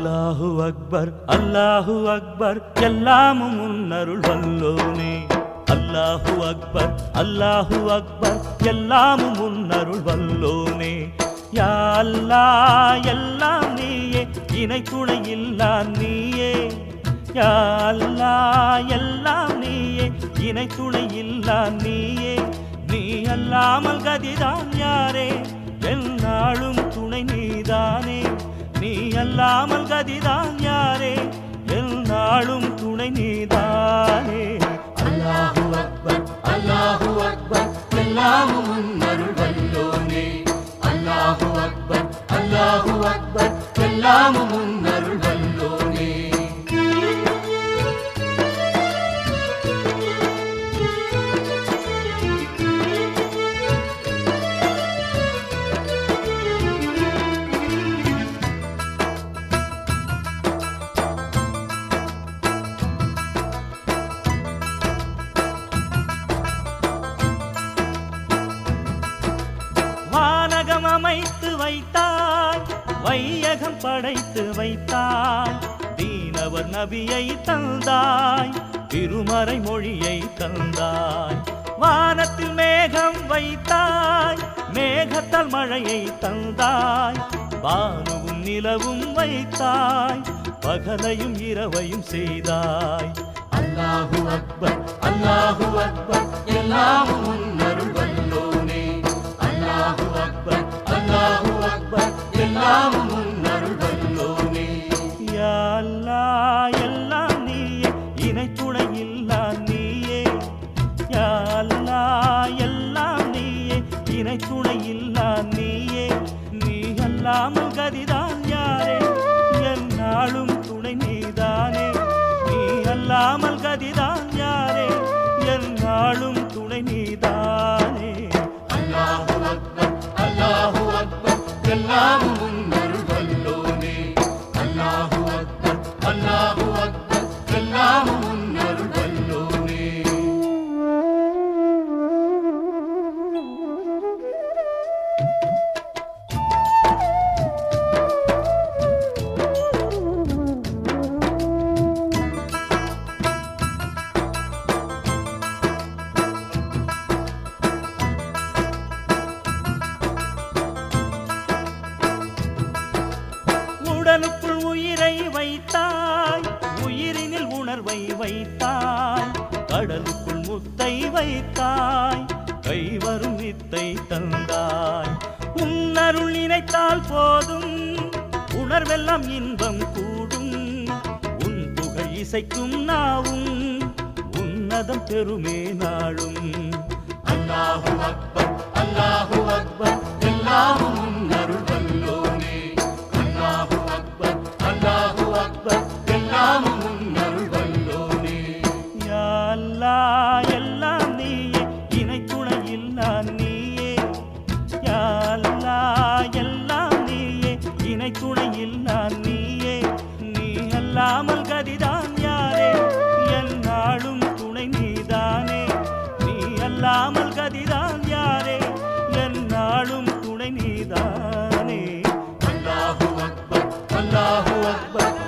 அல்லாஹு அக்பர் அல்லாஹு அக்பர் எல்லாமும் உன்னருள் வல்லோனே. அல்லாஹு அக்பர் அல்லாஹு அக்பர் எல்லாமும் உன்னருள் வல்லோனே. யா அல்லாஹ் எல்லாம் நீயே இணை துணை இல்லா நீயே. யா அல்லாஹ் எல்லாம் நீயே இணை துணை இல்லா நீயே. நீ அல்லாமல் கதிதான் யாரே எந்நாளும் துணை இல்லாமல் கதிதான் யாரே? எந்நாளும் துணை நீதானே. அல்லாஹு அக்பர் அல்லாஹு அக்பர் எல்லாமும் உன்னருள் வல்லோனே. அல்லாஹு அக்பர் அல்லாஹு அக்பர் எல்லாமும் வையகம் அமைத்து வைத்தாய் வையகம் படைத்து வைத்தாய். தீனவர் நபியை தந்தாய் திருமறை மொழியை தந்தாய். வானத்தில் மேகம் வைத்தாய் மேகத்தால் மழையை தந்தாய். வானுவும் நிலவும் வைத்தாய் பகலையும் இரவையும் செய்தாய். அல்லாஹு அக்பர் அல்லாஹு அக்பர். இணை துணை இல்லா நீயே. நீ அல்லாமல் கதிதான் யாரே. எந்நாளும் துணை நீதானே. நீ அல்லாமல் கதிதான் யாரே. எந்நாளும் துணை நீதானே. அல்லாஹு அக்பர் அல்லாஹு அக்பர். எல்லாமும் வைத்தாய் உயிரினில் உணர்வை வைத்தாய் கடலுக்குள் முத்தை வைத்தாய் கைவரும் வித்தை தந்தாய். உன்னருள் நினைத்தால் போதும் உணர்வெல்லாம் இன்பம் கூடும். உன் புகழ் இசைக்கும் நாவும் உன்னதம் பெருமே நாளும். அல்லாஹு அக்பர் அல்லாஹு அக்பர் எல்லாமும் உன்னருள் நான் நீயே. நீ அல்லாமல் கதிதான் யாரே. என் நாளும் துணை நீதானே. நீ அல்லாமல் கதிதான் யாரே. என் நாளும் துணை நீதானே. அல்லாஹு அக்பர் அல்லாஹு அக்பர்.